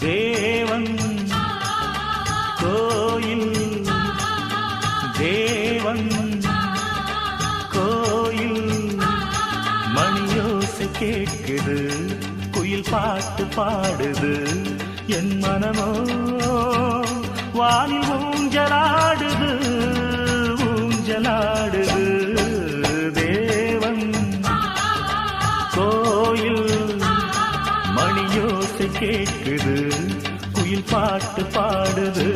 தேவன். கோயில். தேவன். கோயில். மணியோசை கேட்குது குயில் பாட்டு பாடுது. என் மனமோ வானில் ஊஞ்சலாடுது. ஊஞ்சலாடுது. தேவன். கோயில். மணியோசை கேட்குது குயில் பாட்டு பாடுது.